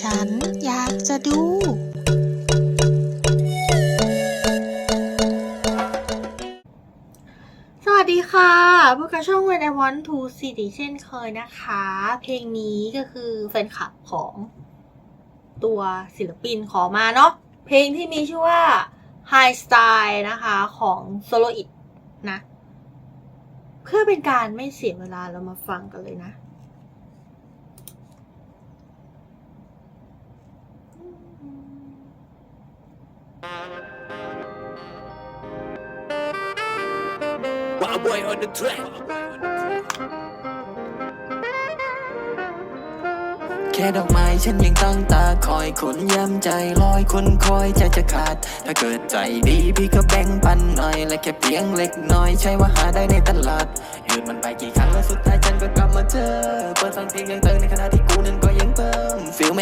ฉันอยากจะดูสวัสดีค่ะพบกับช่อง When I Want to See เช่นเคยนะคะ เพลงนี้ก็คือแฟนคลับของตัวศิลปินขอมาเนาะ เพลงที่มีชื่อว่า High Style นะคะของ Solo It นะ เพื่อเป็นการไม่เสียเวลาเรามาฟังกันเลยนะ boy on the track แค่ดอกไม้ฉันยังตั้งตาคอยคนย้ำใจลอยคนคอยใจจะขาด ถ้าเกิดใจดีพี่ก็แบ่งปันหน่อยและแค่เพียงเล็กน้อย ใช่ว่าหาได้ในตลาดยืนมันไปกี่ครั้งแล้วสุดท้ายฉันก็กลับมาเจอเปิดฟังเพลงยังเติมใน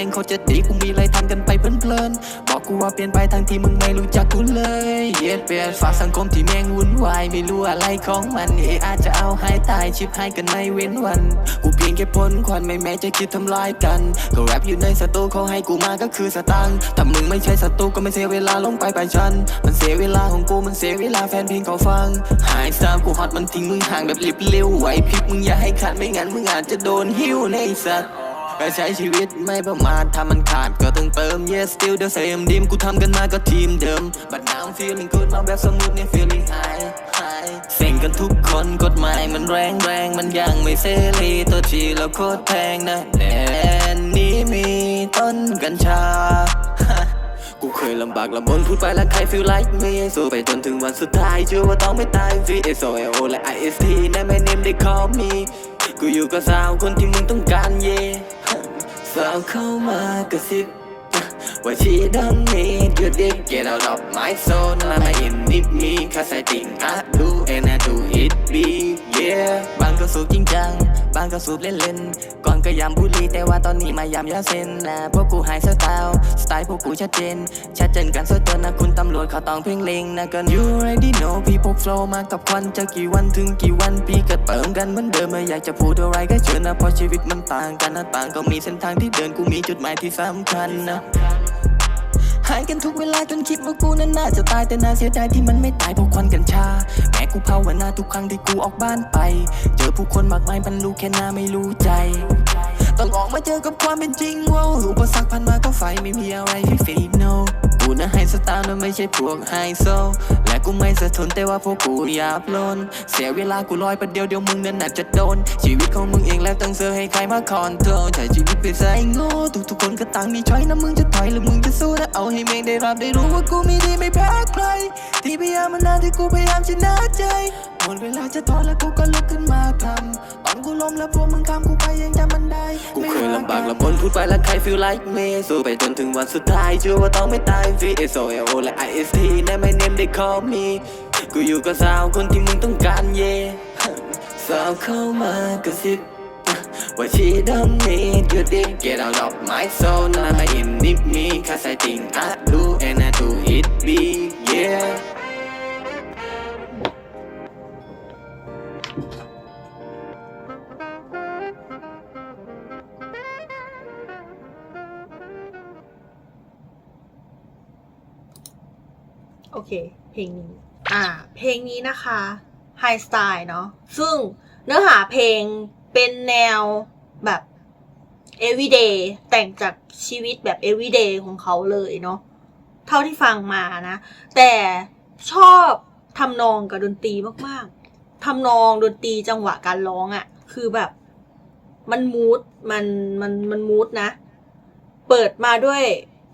งโคตรจะดีกูมีอะไรทำกันไปเพลินๆบอกกูว่าเปลี่ยนไปทั้งที่มึงไม่รู้จักกูเลยเย็ดเปลี่ยนฝากสังคมที่แม่งวุ่นวายไม่รู้อะไรของมันเออาจจะเอาให้ตายชิบให้กันไม่เว้นวัน กูเพียงแค่พ้นควันไม่แม้จะคิดทำลายกันก็แรปอยู่ในสตูเขาให้กูมาก็คือสตังค์ถ้ามึงไม่ใช่สตูก็ไม่เสียเวลาลงไปไปชัน มันเสียเวลาของกูมันเสียเวลาแฟนเพลงเขาฟัง หายสามกูฮอตมันทิ้งมึงห่างแบบลิบเร็วไหวพริบมึงอย่าให้ขาดไม่งั้นมึงอาจจะโดนหิ้วในสัตว์ ก็ใช้ชีวิตไม่ประมาทถ้ามันขาดก็ต้องเติม yes still the same ดิมกูทำกันมาก็ทีมเดิม but now I'm feeling good มาแบบสมูทเนี่ย feeling high high เซ็งกันทุกคนกฎหมายมันแรงแรงมันยังไม่เสรีตัวทีเราโคตรแพงนะแดนนี้มีต้นกัญชากูเคยลำบากลำบนพูดไปแล้วใคร feel like me สู้ไปจนถึงวันสุดท้ายเชื่อว่าต้องไม่ตาย V S O L O และ I S T ใน my name they call me กูอยู่กับสาวคนที่มึงต้องการเย่ สาวเข้ามากระซิบว่า she don't need your dick get out of my zone มามา in with me cause I think I do and I do it big yeah บาง ก็สูบจริงจัง บางก็สูบเล่นๆ ก่อนก็ยำบุหรี่แต่ว่าตอนนี้มายำยาเส้นนะพวกกูหายสไตล์สไตล์พวกกูชัดเจน ชัดเจนกันสุดจนนะคุณตำรวจเขาต้องเพ่งเล็งนะกัน you already know พี่พกโฟลมากับควันจะกี่วันถึงกี่วันพี่ก็เติมกันเหมือนเดิมไม่อยากจะพูดอะไรก็เชิญนะเพราะชีวิตมันต่างกันนะต่างก็มีเส้นทางที่เดินกูมีจุดหมายที่สำคัญนะายกันทุกเวลาจนคิดว่ากูนั้นน่าจะตายแต่น่าเสียดายที่มันไม่ตายเพราะควันกัญชา แม้กูภาวนาทุกครั้งที่กูออกบ้านไป เจอผู้คนมากมายมันรู้แค่หน้าไม่รู้ใจ ต้องออกมาเจอกับความเป็นจริงว่าอุปสรรคผ่านมาก็ไฟไม่มีอะไรที่ฟีโน กูนะไฮสไตล์นะไม่ใช่พวกไฮโซ และกูไม่สะทนแต่ว่าพวกกูหยาบโลน เสียเวลากูลอยประเดี๋ยวเดียวมึงนั้นอาจจะโดน ชีวิตของมึงเองแล้วต้องเสือให้ใครมาคอนโทรลใช้ชีวิตไปใส่โง่ทุกทุกๆคนก็ต่างมีช้อยนะมึงจะถอยหรือมึงจะสู้นะเอาให้แม่งได้รับได้รู้ว่ากูมีดีไม่แพ้ใครที่พยายามมานานที่กูพยายามชนะใจหมดเวลาจะท้อแล้วกูก็ลุกขึ้นมาทำตอนกูล้มแล้วพวกมึงทำกูไปยังจำมันได้กูเคยลำบากลำบนพูดไปแล้วใคร feel like me สู้ไปจนถึงวันสุดท้ายเชื่อว่าต้องไม่ตาย V S O L O และ I S T ใน my name they call me กูอยู่กับสาวคนที่มึงต้องการเย่สาวเข้ามากระซิบว่า she don't need you dick get out of my zone มามา in with me cause I think I do and I do it big yeah โอเค เพลงนี้ อ่า เพลงนี้นะคะ High Style เนาะ ซึ่งเนื้อหาเพลงเป็นแนวแบบ everyday แต่งจากชีวิตแบบ everyday ของเขาเลยเนาะ เท่าที่ฟังมานะ แต่ชอบทำนองกับดนตรีมาก ๆ ทำนองดนตรีจังหวะการร้องอะ่ะ คือแบบ มันมูดมันมันมันมูดนะ เปิดมาด้วย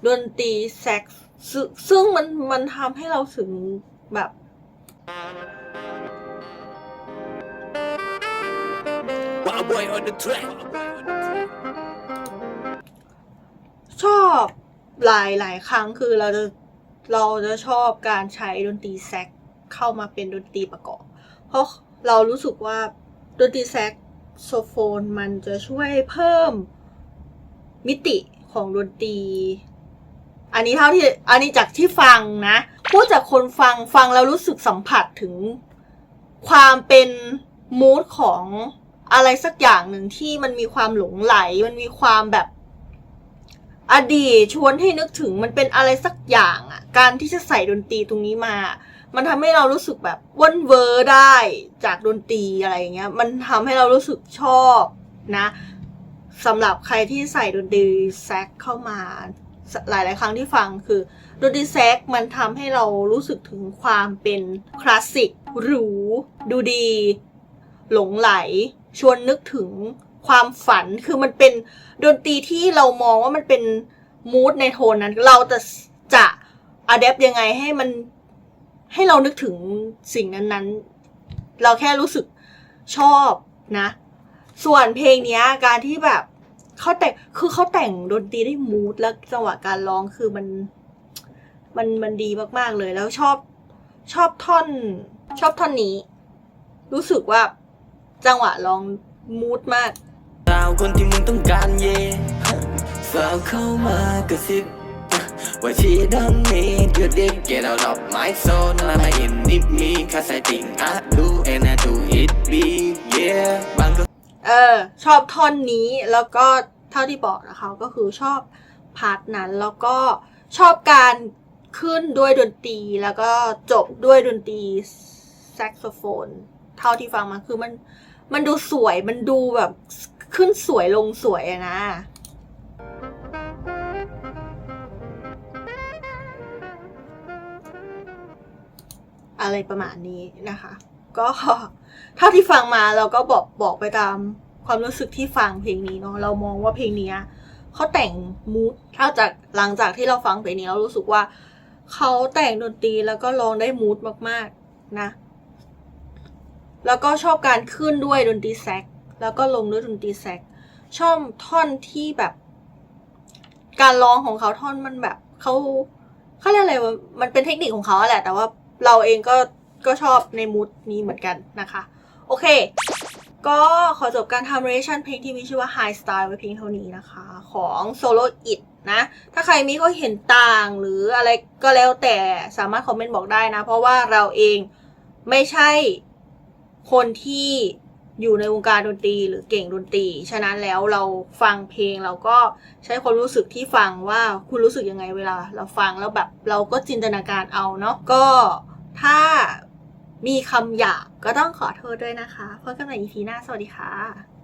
ดนตรีแซ็กซ์ซึ่งซึ่งมันมันทำให้เราถึงแบบ Wild boy on the track ชอบหลายหลายครั้งคือเราจะเราจะชอบการใช้ดนตรีแซก เข้ามาเป็นดนตรีประกอบ เพราะเรารู้สึกว่าดนตรีแซกโซโฟนมันจะช่วยเพิ่มมิติของดนตรี อันนี้เท่าที่อันนี้จากที่ฟังนะพูดจากคนฟังฟังแล้วรู้สึกสัมผัสถึงความเป็นมูดของอะไรสักอย่างหนึ่งที่มันมีความหลงไหล มันมีความแบบอดีตชวนให้นึกถึงมันเป็นอะไรสักอย่างอะการที่จะใส่ดนตรีตรงนี้มา มันทำให้เรารู้สึกแบบว่นเวอร์ได้จากดนตรีอะไรอย่างเงี้ย มันทำให้เรารู้สึกชอบนะสำหรับใครที่ใส่ดนตรีแซกเข้ามาหลาย ๆ ครั้งที่ฟังคือดนตรีแซกมันทำให้เรารู้สึกถึงความเป็นคลาสสิกหรูดูดี หลงไหล ชวนนึกถึงความฝันคือมันเป็นดนตรีที่เรามองว่ามันเป็นมูดในโทนนั้น เราจะจะอัดแอปยังไงให้มัน ให้เรานึกถึงสิ่งนั้นๆ เราแค่รู้สึกชอบนะ ส่วนเพลงนี้การที่แบบเขาแต่งคือเขาแต่งดนตรีได้มูดแล้วจังหวะการร้องคือมันมันมันดีมากๆเลยแล้วชอบชอบท่อน ชอบท่อนนี้ รู้สึกว่าจังหวะร้องมูดมากสาวคนที่มึงต้องการเย่สาวเข้ามากระซิบ ว่า she don't need you dick get out of my zone mama in with me cause I think I do and I do it big yeah บางก็เออ ชอบท่อนนี้แล้วก็เท่าที่บอกนะคะก็คือชอบพาร์ทนั้นแล้วก็ชอบการขึ้นด้วยดนตรีแล้วก็จบด้วยดนตรีแซกโซโฟน เท่าที่ฟังมาคือมันมันดูสวยมันดูแบบขึ้นสวยลงสวยอะนะ อะไรประมาณนี้นะคะ ก็เท่าที่ฟังมาเราก็บอกบอกไปตามความรู้สึกที่ฟังเพลงนี้เนาะเรามองว่าเพลงนี้เขาแต่งมูดถ้าจากหลังจากที่เราฟังเพลงนี้เรารู้สึกว่าเขาแต่งดนตรีแล้วก็ร้องได้มูดมากๆนะ แล้วก็ชอบการขึ้นด้วยดนตรีแซกแล้วก็ลงด้วยดนตรีแซกชอบท่อนที่แบบ การร้องของเขาท่อนมันแบบเขาเขาเรียกอะไรวะมันเป็นเทคนิคของเขาอะแหละ แต่ว่า เราเองก็ก็ชอบในมูดนี้เหมือนกันนะคะ โอเค ก็ขอจบการทำ reaction เพลงที่มีชื่อว่า High Style ไว้เพียงเท่านี้นะคะ ของ Solo It นะ ถ้าใครมีก็เห็นต่างหรืออะไรก็แล้วแต่สามารถคอมเมนต์บอกได้นะ เพราะว่าเราเองไม่ใช่คนที่อยู่ในวงการดนตรีหรือเก่งดนตรี ฉะนั้นแล้วเราฟังเพลงเราก็ใช้ความรู้สึกที่ฟังว่าคุณรู้สึกยังไงเวลา เราฟังแล้วแบบเราก็จินตนาการเอาเนาะ ก็ ถ้ามีคำหยาบก็ต้องขอโทษด้วยนะคะพบกันใหม่ EP หน้า สวัสดีค่ะ